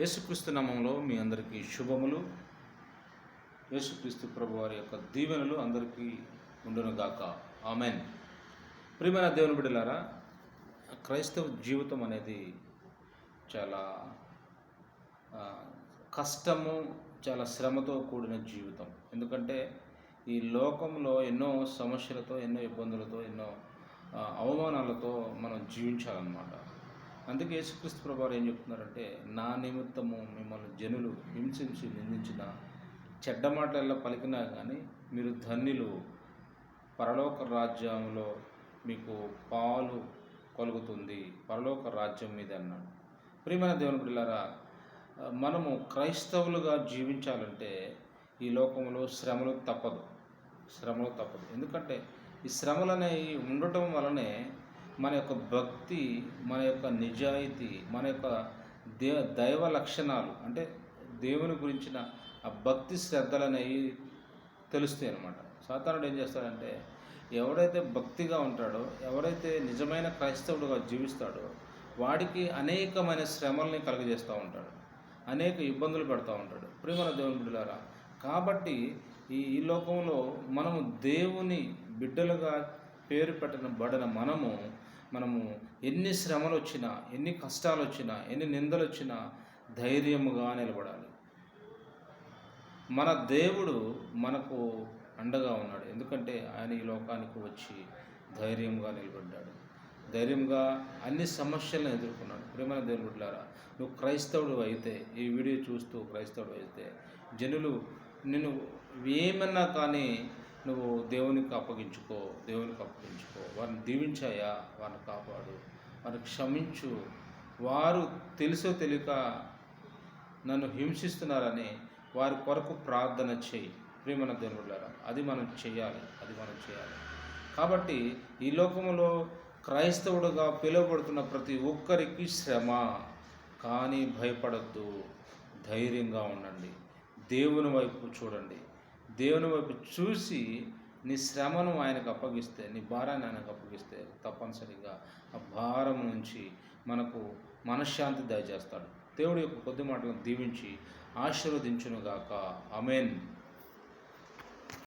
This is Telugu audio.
యేసుక్రీస్తు నామంలో మీ అందరికీ శుభములు. యేసుక్రీస్తు ప్రభు వారి యొక్క దీవెనలు అందరికీ ఉండునుగాక. ఆమెన్. ప్రియమైన దేవుని బిడ్డలారా క్రైస్తవ జీవితం అనేది చాలా కష్టము చాలా శ్రమతో కూడిన జీవితం. ఎందుకంటే ఈ లోకంలో ఎన్నో సమస్యలతో ఎన్నో ఇబ్బందులతో ఎన్నో అవమానాలతో మనం జీవించాలన్నమాట. అందుకే యేసుక్రీస్తు ప్రభు ఏం చెప్తున్నారంటే నా నిమిత్తము మిమ్మల్ని జనులు హింసించి నిందించిన చెడ్డ మాటల్లో పలికినా కానీ మీరు ధన్యులు. పరలోక రాజ్యంలో మీకు పాలు కలుగుతుంది. పరలోక రాజ్యం మీద అన్నాడు. ప్రియమైన దేవుని బిళ్ళారా మనము క్రైస్తవులుగా జీవించాలంటే ఈ లోకంలో శ్రమలు తప్పదు. శ్రమలు తప్పదు. ఎందుకంటే ఈ శ్రమలు అనేవి ఉండటం వలనే మన యొక్క భక్తి మన యొక్క నిజాయితీ మన యొక్క దేవ దైవ లక్షణాలు అంటే దేవుని గురించిన ఆ భక్తి శ్రద్ధలు అనేవి తెలుస్తాయి అనమాట సాధారణుడు ఏం చేస్తాడంటే ఎవడైతే భక్తిగా ఉంటాడో ఎవరైతే నిజమైన క్రైస్తవుడుగా జీవిస్తాడో వాడికి అనేకమైన శ్రమల్ని కలుగజేస్తూ ఉంటాడు. అనేక ఇబ్బందులు పెడతా ఉంటాడు. ప్రేమల దేవుని బిడ్డలారా కాబట్టి ఈ ఈ లోకంలో మనము దేవుని బిడ్డలుగా పేరు పెట్టిన బడిన మనము మనము ఎన్ని శ్రమలు వచ్చినా ఎన్ని కష్టాలు వచ్చినా ఎన్ని నిందలు వచ్చినా ధైర్యముగా నిలబడాలి. మన దేవుడు మనకు అండగా ఉన్నాడు. ఎందుకంటే ఆయన ఈ లోకానికి వచ్చి ధైర్యంగా నిలబడ్డాడు. ధైర్యంగా అన్ని సమస్యలను ఎదుర్కొన్నాడు. ప్రేమైన దేవుని బిడ్డలారా నువ్వు క్రైస్తవుడు అయితే ఈ వీడియో చూస్తూ క్రైస్తవుడు అయితే జనులు నేను ఏమన్నా కానీ నువ్వు దేవునికి అప్పగించుకో దేవునికి అప్పగించుకో. వారిని దీవించాయా? వారిని కాపాడు. వారిని క్షమించు. వారు తెలుసో తెలియక నన్ను హింసిస్తున్నారని వారి కొరకు ప్రార్థన చేయి. ప్రేమన దేవుళ్ళారా అది మనం చేయాలి. అది మనం చేయాలి. కాబట్టి ఈ లోకంలో క్రైస్తవుడుగా పిలువబడుతున్న ప్రతి ఒక్కరికి శ్రమ. కానీ భయపడద్దు. ధైర్యంగా ఉండండి. దేవుని వైపు చూడండి. దేవుని వైపు చూసి నీ శ్రమను ఆయనకు అప్పగిస్తే నీ భారాన్ని ఆయనకు అప్పగిస్తే తప్పనిసరిగా ఆ భారం నుంచి మనకు మనశ్శాంతి దయచేస్తాడు. దేవుడి యొక్క కొద్ది మాటలను దీవించి ఆశీర్వదించునుగాక. అమెన్